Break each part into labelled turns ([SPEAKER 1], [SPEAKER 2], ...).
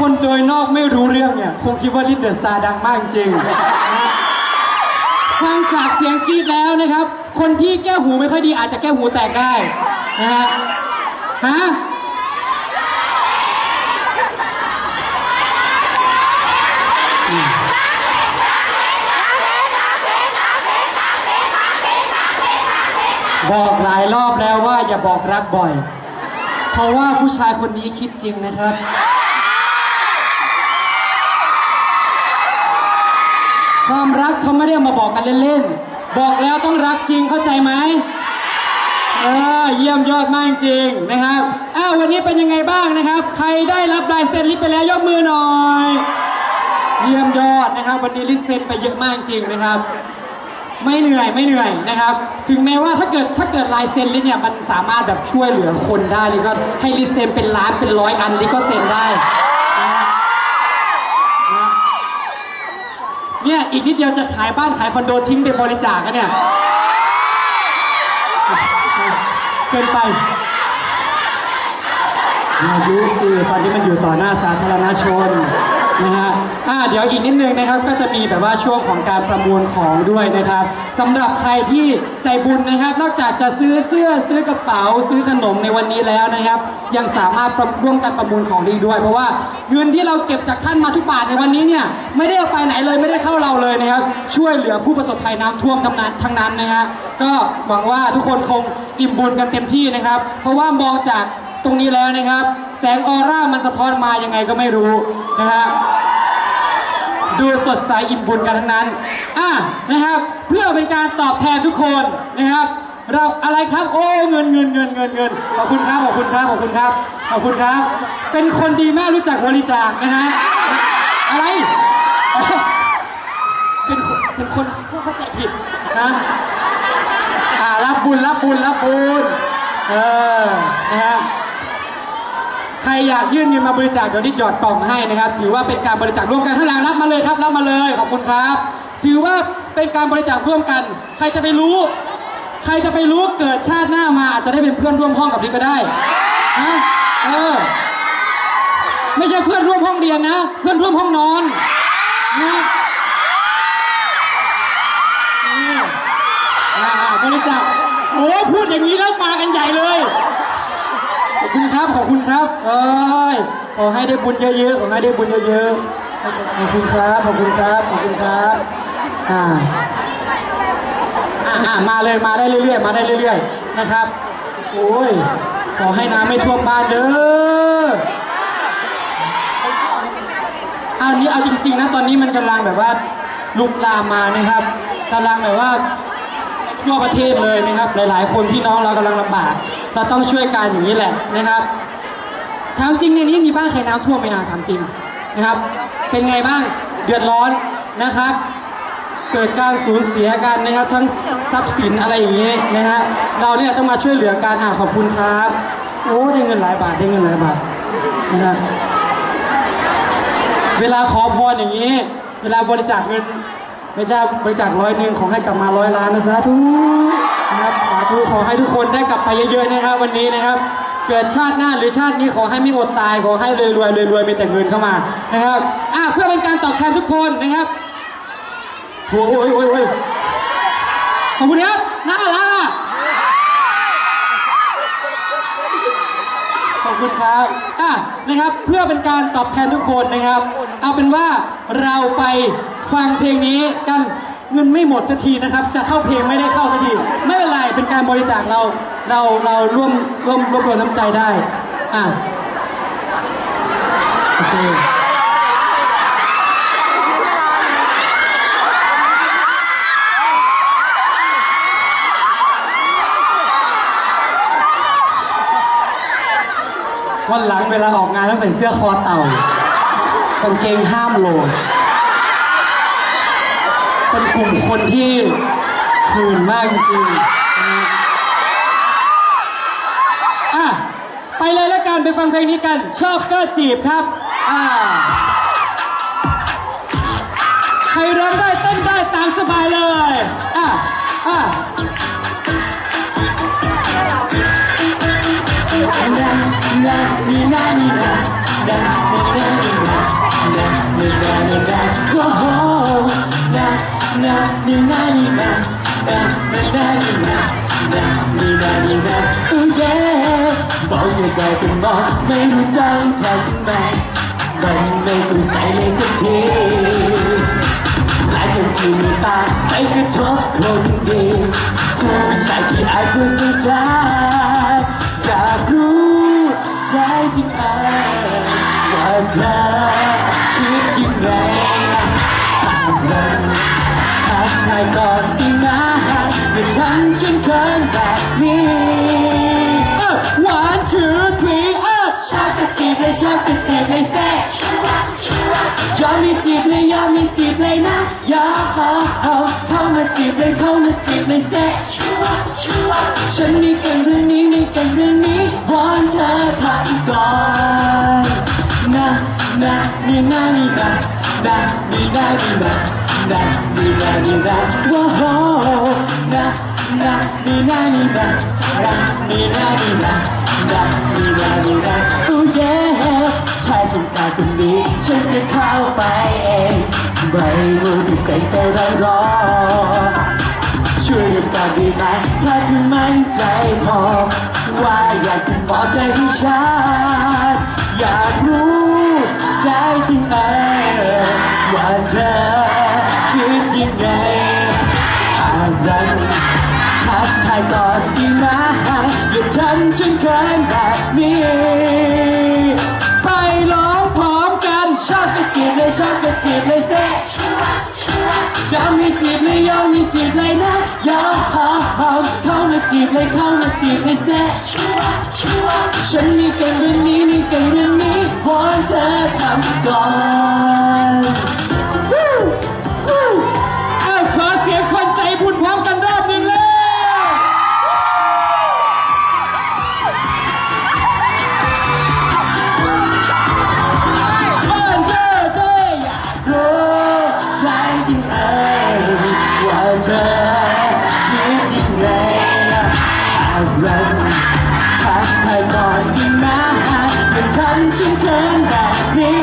[SPEAKER 1] คนโดยนอกไม่รู้เรื่องเนี่ย คงคิดว่าลิดเดอะสตาร์ดังมากจริงฟังจากเสียงกรีดแล้วนะครับ คนที่แก้หูไม่ค่อยดีอาจจะแก้หูแตกได้นะฮะฮะบอกหลายรอบแล้วว่าอย่าบอกรักบ่อย เพราะว่าผู้ชายคนนี้คิดจริงนะครับ ความรักเขาไม่ได้มาบอกกันเล่นๆ บอกแล้วต้องรักจริงเข้าใจไหมเออเยี่ยมยอดมากจริงนะครับอ้าววันนี้เป็นยังไงบ้างนะครับ ใครได้รับลายเซ็นลิสต์ไปแล้วยกมือหน่อย เยี่ยมยอดนะครับ วันนี้ลิสต์เซ็นไปเยอะมากจริงนะครับ ไม่เหนื่อยไม่เหนื่อยนะครับ ถึงแม้ว่าถ้าเกิดถ้าเกิดลายเซ็นลิสต์เนี่ยมันสามารถแบบช่วยเหลือคนได้ลิก็ให้ลิสต์เซ็นเป็นล้านเป็นร้อยอันลิก็เซ็นได้ อีกนิดเดียวจะขายบ้านขายคอนโดทิ้งไปบริจาคกันเนี่ย เกินไปอายุคือตอนนี้มันอยู่ต่อหน้าสาธารณชนนะฮะ อ่าเดี๋ยวอีกนิดนึงนะครับก็จะมีแบบว่าช่วงของการประมูลของด้วยนะครับสำหรับใครที่ใจบุญนะครับ นอกจากจะซื้อเสื้อซื้อกระเป๋า ซื้อขนมในวันนี้แล้วนะครับ ยังสามารถประร่วมกันประมูลของดีด้วย เพราะว่าเงินที่เราเก็บจากท่านมาทุกบาทในวันนี้เนี่ยไม่ได้เอาไปไหนเลยไม่ได้เข้าเราเลยนะครับ ช่วยเหลือผู้ประสบภัยน้ำท่วมทั้งนั้นทั้งนั้นนะฮะก็หวังว่าทุกคนคงอิ่มบุญกันเต็มที่นะครับ เพราะว่ามองจากตรงนี้แล้วนะครับ แสงออร่ามันสะท้อนมายังไงก็ไม่รู้นะฮะ ดูสดใสอิ่มบุญกันทั้งนั้น อะนะครับ เพื่อเป็นการตอบแทนทุกคนนะครับ เราอะไรครับ โอ้เงินเงินเงินเงินเงินขอบคุณครับขอบคุณครับขอบคุณครับขอบคุณครับ เป็นคนดีมากรู้จักบริจาคนะฮะอะไรเป็นเป็นคนพวกเข้าใจผิดนะอ่ารับบุญรับบุญรับบุญเออนะฮะ ใครอยากยื่นเงินมาบริจาคเดี๋ยวนี้หยอดกล่องให้นะครับ ถือว่าเป็นการบริจาคร่วมกันข้างหลังรับมาเลยครับรับมาเลยขอบคุณครับ ถือว่าเป็นการบริจาคร่วมกัน ใครจะไปรู้ ใครจะไปรู้เกิดชาติหน้ามาอาจจะได้เป็นเพื่อนร่วมห้องกับนี่ก็ได้นะเออไม่ใช่เพื่อนร่วมห้องเรียนนะ เพื่อนร่วมห้องนอนนะอ่าบริจาคโอ้พูดอย่างนี้แล้วมากันใหญ่เลย อบคุณครับ ขอบคุณครับเอ้ยขอให้ได้บุญเยอะๆขอให้ได้บุญเยอะๆ ขอบคุณครับ ขอบคุณครับ ขอบคุณครับ อ่า อ่ามาเลยมาได้เรื่อยๆ มาได้เรื่อยๆ นะครับ โอ้ย ขอให้น้ำไม่ท่วมบ้านเด้ออันนี้เอาจริงๆนะตอนนี้มันกำลังแบบว่าลุกลามมานะครับกำลังแบบว่าทั่วประเทศเลยนะครับ หลายๆ คนพี่น้องเรากำลังลำบาก เราต้องช่วยกันอย่างนี้แหละนะครับถามจริงในนี้มีบ้านใครน้ำท่วมไหมนะถามจริงนะครับ เป็นไงบ้างเดือดร้อนนะครับ เกิดการสูญเสียกันนะครับ ทั้งทรัพย์สินอะไรอย่างนี้นะฮะเราเนี่ยต้องมาช่วยเหลือกันอ่าขอบคุณครับโอ้ได้เงินหลายบาทได้เงินหลายบาทนะฮะเวลาขอพรอย่างนี้ เวลาบริจาคเงินไม่ใช่บริจาคร้อยหนึ่งของให้กลับมาร้อยล้านนะสาธุ นะครับสาธุขอให้ทุกคนได้กลับไปเยอะๆนะครับ วันนี้นะครับ เกิดชาติหน้าหรือชาตินี้ขอให้ไม่อดตายขอให้รวยรวยรวยรวยๆมีแต่เงินเข้ามานะครับอะเพื่อเป็นการตอบแทนทุกคนนะครับโอ้ยโอ้ยโอ้ยโอ้ยขอบคุณครับน่ารักอะขอบคุณครับอะนะครับเพื่อเป็นการตอบแทนทุกคนนะครับ เอาเป็นว่าเราไปฟังเพลงนี้กัน เงินไม่หมดสักทีนะครับ จะเข้าเพลงไม่ได้เข้าสักที ไม่เป็นไรเป็นการบริจาคเราเราเราร่วมร่วมรวบรวมน้ำใจได้อะโอเควันหลังเวลาออกงานต้องใส่เสื้อคอเต่ากางเกงห้ามโลด เป็นกลุ่มคนที่หื่นมากจริงๆอะไปเลยแล้วกันไปฟังเพลงนี้กัน ชอบก็จีบครับอ่ใครร้องได้เต้นได้ตามสบายเลยอะอะ La, ni, la, ni, la, la, la, la, la, la.
[SPEAKER 2] นะนี่นะนี่นะนะนะนะนี่นะนะนี่นะนี่นะโอ้ยบอกย่าได้เป็นมองไม่รู้จังทำไมมันไม่เข้าใจเลยสักทีหลายคนที่มีตาไปกระทบคนดีผู้ชายที่อายผู้สื่อสาร อมไม่จีบเลยยอมม่จีบเลยนะยอมเข้ามาจีบเลยเข้ามาจีบเลยเซ่ชัวชัวฉันมีกันเรื่องนี้มีกันเรื่องนี้วอนเธอทำก่อนนะนะนี่นะนี่นะนะนี่นะนี่นะนะนี่นะนี่นะว้าวนะนะนี่นะนี่นะนะนี่นะนี่นะนะนี่นะนี่นะโอ้ย เย่ชายตาคนนี้ฉันจะเข้าไปเองไม่รู้ที่ใครแต่เรารอ ช่วยกันก่อนดีไหมถ้าคุณมั่นใจพอ ว่าอยากจะบอกใจให้ฉันอยากรู้ใจจริงเออว่าเธอคิดยังไงหากรันทักทายก่อนดีไหมอย่าทำฉันเขินแบบนี้ ยอมให้จีบเลยยอมให้จีบเลยนะยอมหอมหอมเข้ามาจีบเลยเข้ามาจีบเลยแซ่ฉันมีกันเรื่องนี้มีเก่งเรื่องนี้วอนเธอทำก่อน อย่าทำฉันเกินแบบนี้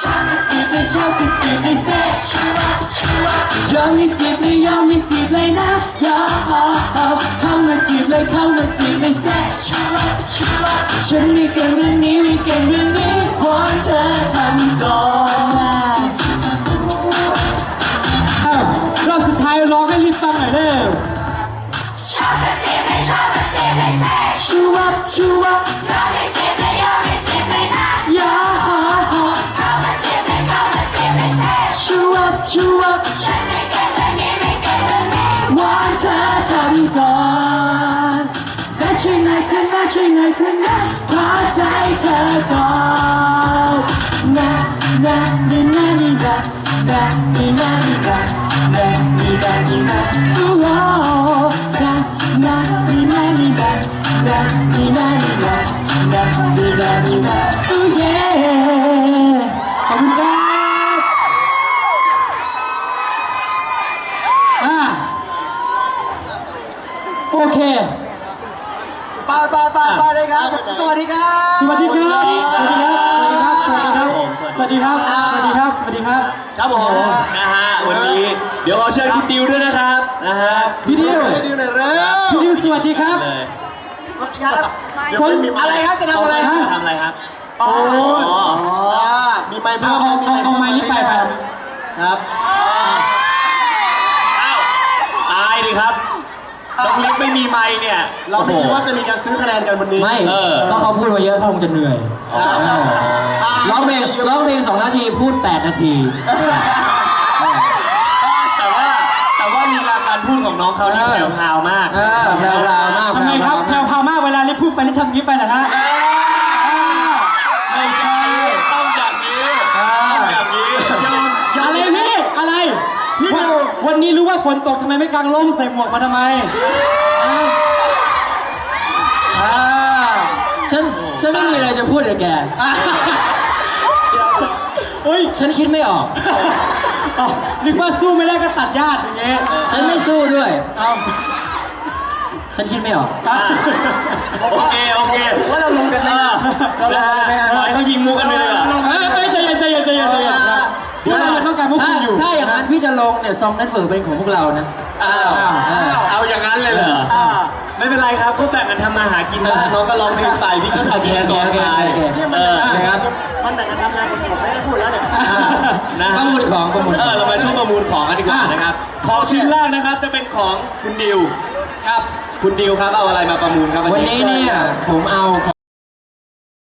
[SPEAKER 2] ชอบจะจีบไม่ชอบก็จีบไม่เซ่ยอมให้จีบเลยยอมให้จีบเลยนะยอมเข้ามาจีบเลยเข้ามาจีบไม่เซ่ฉันไม่เก่งเรื่องนี้ไม่เก่งเรื่องนี้ เธอทำก่อนและช่วยหน่อยเธอนะช่วยหน่อยเธอนะขอใจเธอก่อนนะนะนี่นะนี่นะนะนี่นะนี่นะนะนี่นะนี่นะโอ้โหนะนะนี่นะนี่นะนะนี่นะนี่นะนะนี่นะนี่นะโอ้เย่ขอบคุณครับอ่าโอเค
[SPEAKER 3] ไปไปไปไปเลย ครับสวัสดีครับ
[SPEAKER 2] สวัสดีครับ สวัสดีครับ สวัสดีครับ สวัสดีครับ สวัสดีครับ สวัสดีครับ
[SPEAKER 3] ครับผม
[SPEAKER 4] นะฮะวันนี้เดี๋ยวเราเชิญพี่ติวด้วยนะครับนะฮะ
[SPEAKER 2] พี่ดิว
[SPEAKER 3] ให้ดิวหน่อยเร็ว
[SPEAKER 2] พี่ดิวสวัสดีครับ
[SPEAKER 4] เลย
[SPEAKER 3] สวัสดีครับ
[SPEAKER 2] คน
[SPEAKER 3] อะไรครับจะทำอะไร
[SPEAKER 2] ฮะ
[SPEAKER 4] ทำอะไรครับ
[SPEAKER 3] อ๋อ
[SPEAKER 4] อ๋อ
[SPEAKER 3] มีไม้
[SPEAKER 2] เอา
[SPEAKER 3] เพิ่ม
[SPEAKER 2] เอาเอาเอาไม้นี้ไปครับ
[SPEAKER 3] ครับ
[SPEAKER 4] อ้าวตายดิครับ น้องเล็กไม่มีไมค์เนี่ย
[SPEAKER 3] เราไม่คิดว่าจะมีการซื้อคะแนนกันวันนี้
[SPEAKER 1] ไม่
[SPEAKER 4] เออ
[SPEAKER 1] ก็เขาพูดมาเยอะเขาคงจะเหนื่อย
[SPEAKER 3] อ่าอ่า
[SPEAKER 1] ร้องเพลงร้องเพลงสองนาทีพูดแปดนาที
[SPEAKER 4] แต่ว่าแต่ว่าลีลาการพูดของน้องเขานี่
[SPEAKER 1] เออ
[SPEAKER 4] แผ่วพราวมาก
[SPEAKER 1] เออแพรวๆมาก
[SPEAKER 2] ทำไมครับแพรวพราวมากเวลาเล่นพูดไปนี่ทำอย่างนี้ไปเหรอฮะ
[SPEAKER 4] ไม่
[SPEAKER 2] ฝนตกทำไมไม่กางร่มใส่หมวกมาทำไมอ่าอ่า
[SPEAKER 1] ฉันฉันไม่มีอะไรจะพูดกับแก
[SPEAKER 2] อ่าเฮ้ย
[SPEAKER 1] ฉันคิดไม่ออก
[SPEAKER 2] อ๋อนึกว่าสู้ไม่ได้ก็ตัดญาติอย่างเงี้ย
[SPEAKER 1] ฉันไม่สู้ด้วย
[SPEAKER 2] เอา
[SPEAKER 1] ฉันคิดไม่ออก
[SPEAKER 2] อะ
[SPEAKER 4] โอเคโอเค
[SPEAKER 3] ว่าเราลงกันไหมเราลงกันไหมฮะ
[SPEAKER 4] ปล่อยเขายิงมุกกันไปเลยเหรอ
[SPEAKER 2] เอ้ยเอ้ยใจเย็นใจเย็นใจเย็นใจเย็น
[SPEAKER 1] เดี๋ยว พวก
[SPEAKER 2] ถ้า
[SPEAKER 1] คุณอยู่
[SPEAKER 2] ถ้าอย่างนั้นพี่จะลงเนี่ยซองเน็ตเฟิร์เป็นของพวกเรานะ
[SPEAKER 4] อ้าว
[SPEAKER 1] อ้าว
[SPEAKER 4] เอาอย่างนั้นเลยเหรอ
[SPEAKER 3] อ่า
[SPEAKER 4] ไม่เป็นไรครับก็แบ่งกันทำมาหากินนะน้องก็ร้องเพลงไปพี่ก็
[SPEAKER 2] โอเคโอเคโอเคโอเค
[SPEAKER 3] นี่มัน
[SPEAKER 4] เออ
[SPEAKER 3] แต่งงานมันแต่งกันทำงานผมไม่ได้พูดแล้วเนี่ย
[SPEAKER 4] นะ
[SPEAKER 2] ประมูลของประมูลข
[SPEAKER 4] เอ
[SPEAKER 2] อง
[SPEAKER 4] อเรามาช่วงประมูลของกันดีกว่านะครับ ของชิ้นแรกนะครับจะเป็นของคุณดิว
[SPEAKER 2] ครับ
[SPEAKER 4] คุณดิวครับเอาอะไรมาประมูลครับ
[SPEAKER 2] วันนี้เนี่ยผมเอา